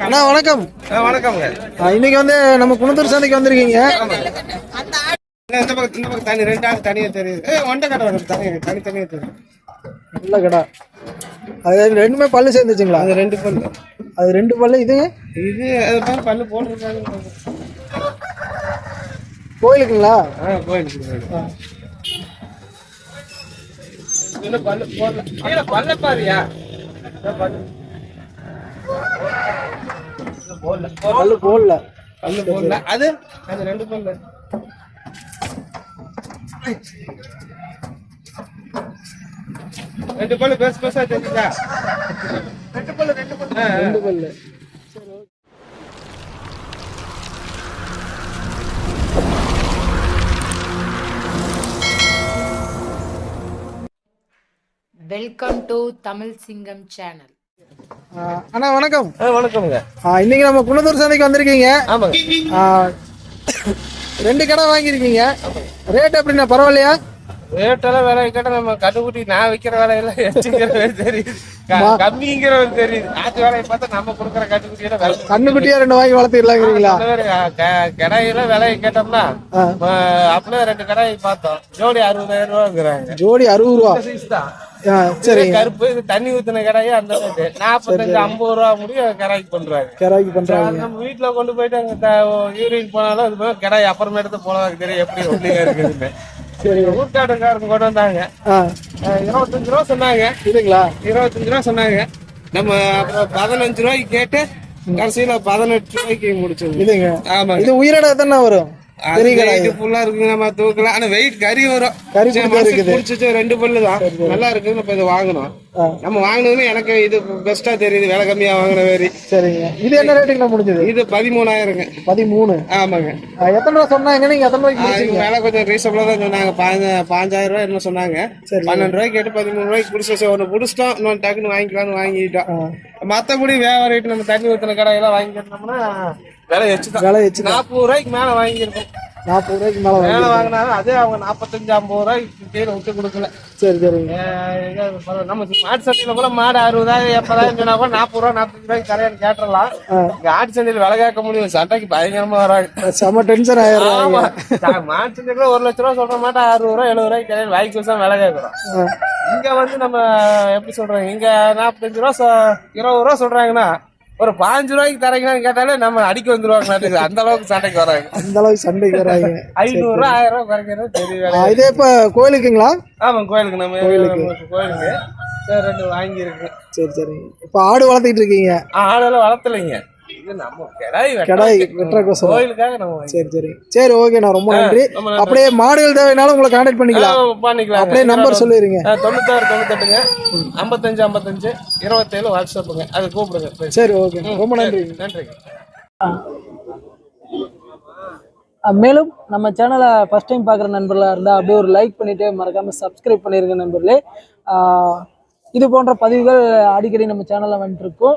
அண்ணா வணக்கம். வணக்கம்ங்க. ஆ, இன்னைக்கு வந்து நம்ம குணத்தூர் சந்தைக்கு வந்திருக்கீங்க. இந்த பக்கம் இந்த பக்கம் தனி ரெண்டு ஆள் தனியா தெரியுது ஒண்டை கடை வரும் தனி தனி நல்ல கடை. அது ரெண்டுமே பல்லு சேர்ந்துச்சுங்களா? அது ரெண்டு பல்லு. அது ரெண்டு பல்லு இது? இது அது பல்லு போட்டிருக்காங்க. கோயிலுக்குங்களா? ஆ கோயிலுக்கு. இன்னும் பல்லு போடல கீழே பல்ல பாரியா? போடல. பல்லு போடல. பல்லு போடல. அது? அது ரெண்டு பல்லு ரெண்டு பல்லு பெருசு பெருசா தெரியுதா ரெண்டு பல்லு ரெண்டு பல்லு. ரெண்டு பல்லு வெல்கம் டு தமிழ் சிங்கம் சேனல் அண்ணா வணக்கம். வணக்கம்ங்க. இன்னைக்கு நம்ம குணத்தூர் சந்தைக்கு வந்திருக்கீங்க. ரெண்டு கடை வாங்கியிருக்கீங்க. ரேட் எப்படிண்ணா பரவாயில்லையா? ரேட்டெல்லாம் விலை கேட்டா நம்ம கண்டுபிடி நான் விற்கிற விலையெல்லாம் எச்சுங்கிறது தெரியுது. க- கம்மிங்கிறது தெரியுது. ஆத்து வேலையை பார்த்தா நம்ம கொடுக்குற கண்டுபிடியில கண்ணுக்குட்டியா ரெண்டு வாங்கி வளர்த்திடலாங்கிறீங்களா கடையில விலையை கேட்டோம்னா அப்படியே ரெண்டு கடாய் பார்த்தோம். ஜோடி அறுபதாயிரம் ரூபாங்கிறாங்க. ஜோடி அறுபது ரூபா. சரிங்க. கருப்பு இது தண்ணி ஊத்தின கடாயே அந்த நாற்பத்தஞ்சு ஐம்பது ரூபா முடியும் கடாய்க்கு பண்றாங்க. நம்ம வீட்டுல கொண்டு போயிட்டு அங்க யூரின் போனாலும் அது போய் கடாய் அப்புறமே எடுத்து போனதாக தெரியும் எப்படி இருக்குதுன்னு. சரி ஊர்க்காட்டுக்காரங்க கொண்டு வந்தாங்க. இருபத்தஞ்சு ரூபா சொன்னாங்க. இதுங்களா இருபத்தஞ்சு ரூபா சொன்னாங்க. நம்ம அப்புறம் பதினஞ்சு ரூபாய்க்கு கேட்டு கடைசியில பதினெட்டு ரூபாய்க்கு முடிச்சது. இதுங்க ஆமாங்க. இது உயிரோட தானே வரும்? ஃபுல்லா இருக்கு நம்ம தூக்கலாம். ஆனா வெயிட் கறி வரும். கறி ரெண்டு பல்லு தான். நல்லா இருக்குன்னு இப்ப இது வாங்கணும். நம்ம வாங்கினதுல எனக்கு இது பெஸ்டா தெரியுது. விலை கம்மியா வாங்குற மாதிரி. சரிங்க. இது என்ன ரேட்டுக்கு முடிஞ்சது? இது பதிமூணாயிரங்க. பதிமூணு. ஆமாங்க. எத்தனை ரூபா சொன்னாங்க நீங்க எத்தனை ரூபாய்க்கு விலை கொஞ்சம் ரீசனபிளா தான் சொன்னாங்க. பாஞ்ச- பாஞ்சாயிரம் ரூபாய் என்ன சொன்னாங்க. பன்னெண்டு ரூபாய்க்கு கேட்டு பதிமூணு ரூபாய்க்கு பிடிச்சி ஒன்று பிடிச்சிட்டோம். இன்னொன்று டக்குன்னு வாங்கிக்கலாம்னு வாங்கிட்டோம். மத்தபடி வேற ரேட்டு நம்ம தண்ணி ஊற்றின கடையெல்லாம் வாங்கிட்டோம்னா விலை வச்சு விலை வச்சு நாற்பது ரூபாய்க்கு மேல வாங்கியிருக்கோம். நாற்பது ரூபாய்க்கு மேல மேல வாங்கினாலும் அதே அவங்க நாற்பத்தஞ்சு ஐம்பது ரூபாய்க்கு கீழே விட்டு கொடுக்கல. சரி சரிங்க. நம்ம மாட்டு சந்தையில கூட மாடு அறுபதாயிரம் எப்பதாயிரம் சொன்னா கூட நாற்பது ரூபா நாற்பத்தஞ்சு ரூபாய்க்கு கரையான்னு கேட்டுறலாம். இங்க ஆட்டு சந்தையில விலை கேட்க முடியும் சண்டைக்கு பயங்கரமா வராங்க. செம டென்ஷன் நான் மாட்டு சந்தையில ஒரு லட்ச ரூபா சொல்ற மாட்டேன் அறுபது ரூபா எழுபது ரூபாய்க்கு கரையான் வாய்க்கு வச்சா விலை கேட்கறோம். இங்க வந்து நம்ம எப்படி சொல்றாங்க இங்க நாற்பத்தஞ்சு ரூபா சொ- இருபது ரூபா சொல்றாங்கன்னா ஒரு பாஞ்சு ரூபாய்க்கு தரீங்கன்னு கேட்டாலே நம்ம அடிக்க வந்துருவாங்க நாட்டுக்கு அந்த அளவுக்கு சண்டைக்கு வராங்க. அந்த அளவுக்கு சண்டைக்கு வராங்க. ஐநூறு ரூபா ஆயிரம் ரூபாய் குறைக்கிறது பெரிய இதே இப்ப கோயிலுக்குங்களா? ஆமா கோயிலுக்கு நம்ம கோயிலுக்கு. கோயிலுக்கு. சரி ரெண்டு வாங்கி இருக்கு சரி. சரிங்க இப்ப ஆடு வளர்த்திட்டு இருக்கீங்க. ஆடெல்லாம் வளர்த்தலைங்க. கிடாய். கோயிலுக்காக நம்ம சரி சரி. சரி ஓகேண்ணா ரொம்ப நன்றி. அப்படியே மாடுகள் தேவைனாலும் உங்களை கான்டாக்ட் பண்ணிக்கலாம். அப்படியே நம்பர் சொல்லிடுங்க. ஆ, தொண்ணூத்தாறு தொண்ணூத்தெட்டுங்க. ஐம்பத்தஞ்சு ஐம்பத்தஞ்சு. இருபத்தேழு வாட்ஸ்அப்புங்க அது கூப்பிடுங்க. சரி. ஓகே ரொம்ப நன்றி நன்றிங்க. மேலும் நம்ம சேனலை ஃபஸ்ட் டைம் பார்க்குற நண்பர்களாக இருந்தால் அப்படியே ஒரு லைக் பண்ணிவிட்டு மறக்காமல் சப்ஸ்கிரைப் பண்ணிருங்க நண்பர்களே. இது போன்ற பதிவுகள் அடிக்கடி நம்ம சேனலில் வந்துட்டுருக்கோம்